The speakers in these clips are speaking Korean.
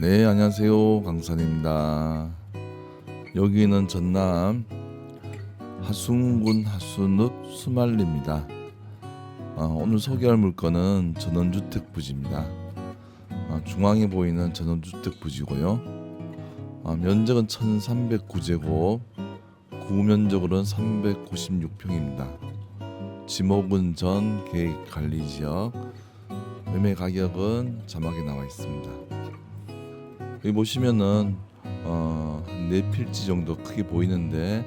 네, 안녕하세요. 강산입니다. 여기는 전남 하순군 하순읍 수말리입니다. 아, 오늘 소개할 물건은 전원주택 부지입니다. 아, 중앙에 보이는 전원주택 부지고요. 아, 면적은 1,309제곱, 구면적으로는 396평입니다. 지목은 전 계획 관리 지역, 매매 가격은 자막에 나와 있습니다. 여기 보시면은 어, 네 필지 정도 크게 보이는데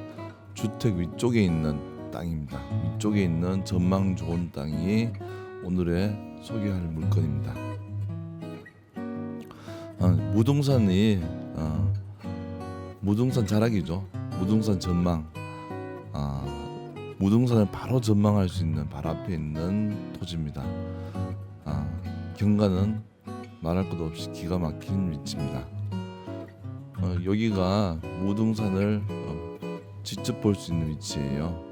주택 위쪽에 있는 땅입니다. 위쪽에 있는 전망 좋은 땅이 오늘의 소개할 물건입니다. 어, 무등산이 어, 무등산 자락이죠. 무등산 전망. 아, 무등산을 바로 전망할 수 있는 바로 앞에 있는 토지입니다. 아, 경관은 말할 것도 없이 기가 막힌 위치입니다. 어, 여기가 무등산을 어, 직접 볼 수 있는 위치예요.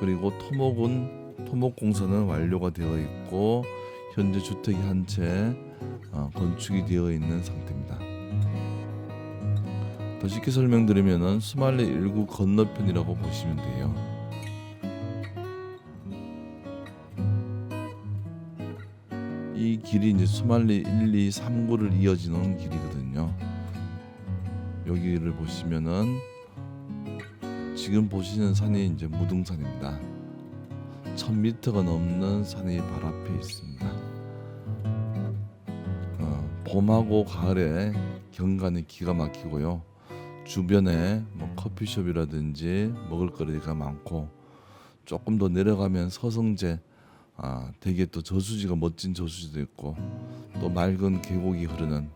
그리고 토목은 토목 공사는 완료가 되어 있고 현재 주택이 한채 어, 건축이 되어 있는 상태입니다. 더 쉽게 설명드리면은 스말레 1구 건너편이라고 보시면 돼요. 이 길이 이제 수말리 1, 2, 3구를 이어지는 길이거든요. 여기를 보시면은 지금 보시는 산이 이제 무등산입니다. 1000m가 넘는 산이 바로 앞에 있습니다. 어, 봄하고 가을에 경관이 기가 막히고요. 주변에 뭐 커피숍이라든지 먹을거리가 많고 조금 더 내려가면 서성제 아, 되게 또 저수지가 멋진 저수지도 있고 또 맑은 계곡이 흐르는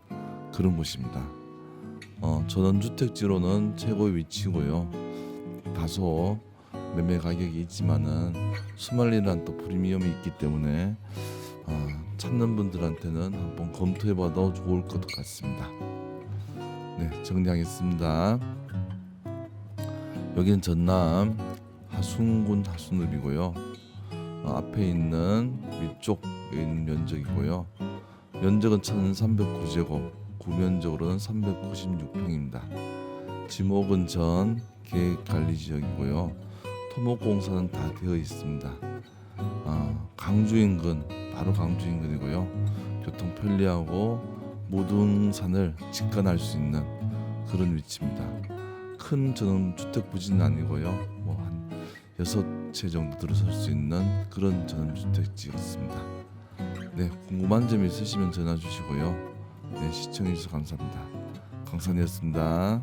그런 곳입니다. 어, 전원주택지로는 최고의 위치고요. 다소 매매 가격이 있지만은 수말리란 또 프리미엄이 있기 때문에 어, 찾는 분들한테는 한번 검토해봐도 좋을 것 같습니다. 네, 정리하겠습니다. 여기는 전남 하순군 하순읍이고요. 어, 앞에 있는 위쪽에 있는 면적이고요. 면적은 1,309제곱, 구면적으로는 396평입니다. 지목은 전 계획관리지역이고요. 토목공사는 다 되어 있습니다. 어, 강주 인근, 바로 강주 인근이고요. 교통 편리하고 무등산을 직관할 수 있는 그런 위치입니다. 큰 저는 주택 부지는 아니고요. 뭐한 여섯 채 정도 들어설 수 있는 그런 전원주택지였습니다. 네, 궁금한 점 있으시면 전화 주시고요. 네, 시청해 주셔서 감사합니다. 강산이었습니다.